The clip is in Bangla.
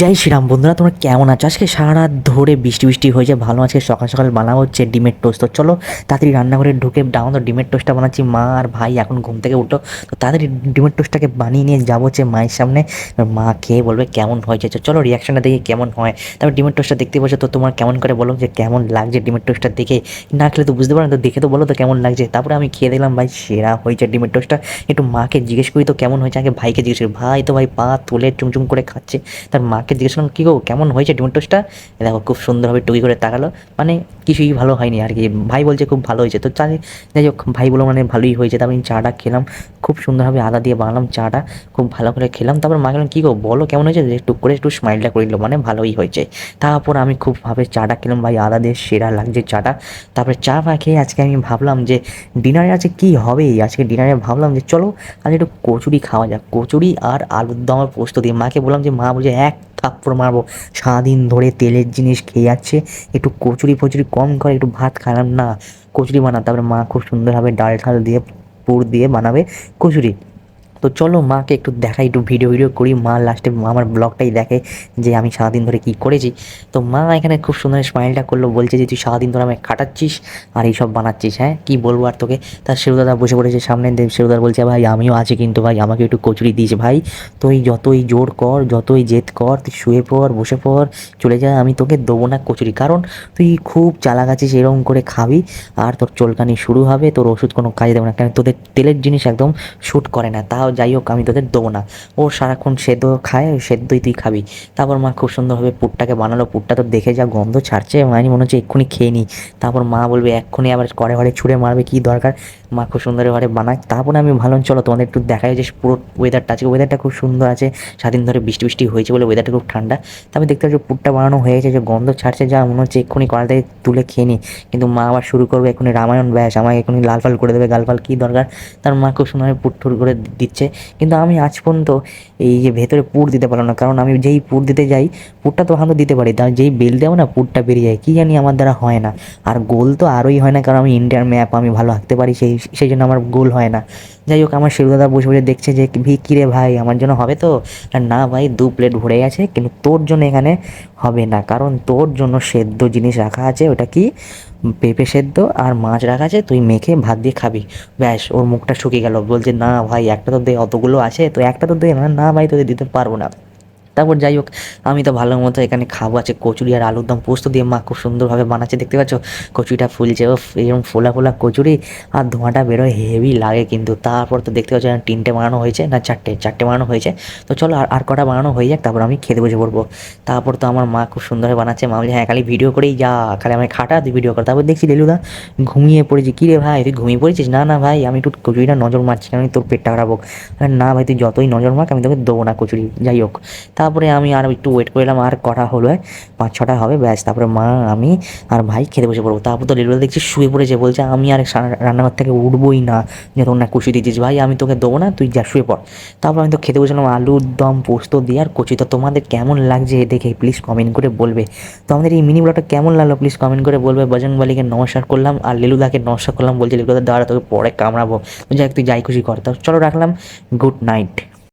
জয় শ্রীরাম, বন্ধুরা, তোমরা কেমন আছো? আজকে সারা রাত ধরে বৃষ্টি বৃষ্টি হয়েছে, ভালো আজকে সকাল সকাল বানানো হচ্ছে ডিমের টোস্ট তো চলো, তাড়াতাড়ি রান্নাঘরে ঢুকে ডাউন তো ডিমের টোস্টটা বানাচ্ছি। মা আর ভাই এখন ঘুম থেকে উঠো তো তাড়াতাড়ি ডিমের টোস্টটাকে বানিয়ে নিয়ে যাব হচ্ছে মায়ের সামনে। মা খেয়ে বলবে কেমন হয়েছে, তো চলো রিয়াকশনটা দেখে কেমন হয়। তারপর ডিমের টোস্টটা দেখতে পাচ্ছ, তো তোমার কেমন করে বলো যে কেমন লাগছে ডিমের টোস্টটা দেখে। না খেলে তো বুঝতে পারো তো দেখে তো বলো তো কেমন লাগছে। তারপরে আমি খেয়ে দেখলাম, ভাই, সেরা হয়েছে ডিমের টোস্টটা একটু মাকে জিজ্ঞেস করি তো কেমন হয়েছে, আগে ভাইকে জিজ্ঞেস করি, ভাই তো ভাই পা তুলে চুমচুম করে খাচ্ছে। তার মাকে জিজ্ঞেস করলাম, কী গো, কেমন হয়েছে ডিমের টোস্টটা? দেখো, খুব সুন্দরভাবে টুকি করে তাকালো। মানে কিছুই ভালো হয়নি আর কি। ভাই বলছে খুব ভালো হয়েছে। তো চা যাই হোক, ভাই বলো মানে ভালোই হয়েছে। তারপর আমি চাটা খেলাম, খুব সুন্দরভাবে আদা দিয়ে বানালাম চাটা, খুব ভালো করে খেলাম। তারপর মা গেলাম কী গো, বলো কেমন হয়েছে? টুক করে একটু স্মাইলটা করে দিল মানে ভালোই হয়েছে। তারপর আমি খুব ভাবে চাটা খেলাম, ভাই আদা দিয়ে সেরা লাগছে চাটা। তারপরে চা ফা খেয়ে আজকে আমি ভাবলাম যে ডিনারে আজকে কী হবে? আজকে ডিনারে ভাবলাম যে চলো আজ একটু কচুরি খাওয়া যাক। কচুরি আর আলুর দম আর পোস্ত দিয়ে। মাকে বললাম যে, মা বলছে এক থাপ্পড় মারবো। সারাদিন ধরে তেলের জিনিস খেয়ে যাচ্ছে। একটু কচুরি ফচুরি কম করে, একটু ভাত খারাপ না। কচুরি বানা তারপরে মা খুব সুন্দরভাবে ডাল ঠাল দিয়ে পুর দিয়ে বানাবে কচুরি। তো চলো মাকে একটু দেখাই, একটু ভিডিও ভিডিও করি। মা লাস্টে আমার ব্লগটাই দেখে যে আমি সারাদিন ধরে কী করেছি। তো মা এখানে খুব সুন্দর স্মাইলটা করল, বলছে যে, তুই সারাদিন ধরে আমায় খাটাচ্ছিস আর এইসব বানাচ্ছিস হ্যাঁ? কী বলব আর তোকে? তার শিরুদাদা বসে পড়েছে সামনে। শিরুদার বলছে, ভাই, আমিও আছি কিন্তু ভাই, আমাকে একটু কচুরি দিস ভাই। তুই যতই জোর কর, যতই জেদ কর, তুই শুয়ে পড়, বসে পড়, চলে যা, আমি তোকে দেবো না কচুরি। কারণ তুই খুব চালাক আছিস, এরকম করে খাবি আর তোর চলকানি শুরু হবে, তোর ওষুধ কোনো কাজে দেবে না। কেন? তোদের তেলের জিনিস একদম শ্যুট করে না। তাও যাই হোক, আমি তোদের দেবো না। ও সারাক্ষণ সেদ্ধ খায়, ওই সেদ্ধই তুই খাবি। তারপর মা খুব সুন্দরভাবে পুরটাকে বানালো। পুরটা তো দেখে যা গন্ধ ছাড়ছে মানে মনে হচ্ছে এক্ষুনি খেয়ে নিই তারপর মা বলবে, এক্ষুনি আবার করে ঘরে ছুঁড়ে মারবে, কী দরকার? মা খুব সুন্দর ঘরে বানায়। তারপরে আমি ভালো চলো তোমাদের একটু দেখাই যে পুরো ওয়েদারটা আছে। ওয়েদারটা খুব সুন্দর আছে। সারাদিন ধরে বৃষ্টি বৃষ্টি হয়েছে বলে ওয়েদারটা খুব ঠান্ডা। তারপরে দেখতে পাচ্ছি পুরটা বানানো হয়েছে যে গন্ধ ছাড়ছে, যা মনে হচ্ছে এক্ষুনি কড়া থেকে তুলে খেয়ে নিই কিন্তু মা আবার শুরু করবে এক্ষুনি রামায়ণ, ব্যাস আমাকে এক্ষুনি লাল ফাল করে দেবে। গাল ফাল কী দরকার? তার মা খুব সুন্দরভাবে পুট টুর করে দিচ্ছে। কিন্তু আমি আজ পর্যন্ত এই যে ভেতরে পুর দিতে পারলাম না। কারণ আমি যেই পুর দিতে যাই, পুরটা তো ভালো দিতে পারি। তার যেই বেল দেবো না, পুরটা বেরিয়ে যায়। কী জানি আমার দ্বারা হয় না। আর গোল তো আরোই হয় না, কারণ আমি ইন্ডিয়ার ম্যাপ আমি ভালো আঁকতে পারি, সেই সেই জন্য আমার গোল হয় না। যাই হোক, আমার শিরুদাদা বসে বসে দেখছে যে, ভি কিরে ভাই, আমার জন্য হবে তো? না ভাই, দু প্লেট ভরে গেছে, কিন্তু তোর জন্য এখানে হবে না, কারণ তোর জন্য সেদ্ধ জিনিস রাখা আছে, ওটা কি? পেঁপে সেদ্ধ আর মাছ রাখা আছে, তুই মেখে ভাত দিয়ে খাবি। ব্যাস, ওর মুখটা শুকিয়ে গেল। বলছে, না ভাই, একটা তো দে, অতগুলো আছে, তো একটা তো দে। না না ভাই, তোদের দিতে পারব না। তারপর যাই হোক, আমি তো ভালো মতো এখানে খাব। আছে কচুরি আর আলুর দম পোস্ত দিয়ে মা খুব সুন্দরভাবে বানাচ্ছে, দেখতে পাচ্ছ? কচুরিটা ফুলছে ও এরকম ফোলা ফোলা কচুরি। আর ধোঁয়াটা বেরোয়, হেভি লাগে কিন্তু। তারপর তো দেখতে পাচ্ছ তিনটে বানানো হয়েছে, না চারটে চারটে বানানো হয়েছে। তো চলো, আর আর কটা বানানো হয়ে যাক, তারপর আমি খেতে বসে পড়ব। তারপর তো আমার মা খুব সুন্দরভাবে বানাচ্ছে, মা বলছে হ্যাঁ খালি ভিডিও করেই যা, খালি আমি খাটা, তুই ভিডিও কর। তারপর দেখছি, লেলুদা, ঘুমিয়ে পড়েছি। কী রে ভাই, তুই ঘুমিয়ে পড়েছিস? না না ভাই, আমি একটু কচুরিটা নজর মারছি আমি তোর পেটটা খারাপ হোক? না ভাই, তুই যতই নজর মার, আমি তোকে দেবো না কচুরি। যাই হোক তারপরে আমি আর একটু ওয়েট করলাম, আর কটা হলো পাঁচ, ছটা হবে, ব্যাস, তারপরে মা, আমি আর ভাই খেতে বসে পড়ব। তারপর তো লেলুদা দেখছি শুয়ে পড়েছে, বলছে, আমি আর রান্নাঘর থেকে উঠবোই না, যে তোর না কচুরি দিচ্ছিস ভাই, আমি তোকে দেবো না, তুই যা, শুয়ে পড়। তারপর আমি তো খেতে বসলাম আলুর দম, পোস্ত দিয়ে আর কচি। তো তোমাদের কেমন লাগছে দেখে প্লিজ কমেন্ট করে বলবে। তো আমাদের এই মিনি ব্লগটা কেমন লাগল প্লিজ কমেন্ট করে বলবে। বজরং বালিকে নমস্কার করলাম, আর লেলুদাকে নমস্কার করলাম, বলছে, লেলুদা, দাঁড়া, তোকে পরে কামড়াবো। যাই তুই যাই খুশি কর। তো চলো রাখলাম গুড নাইট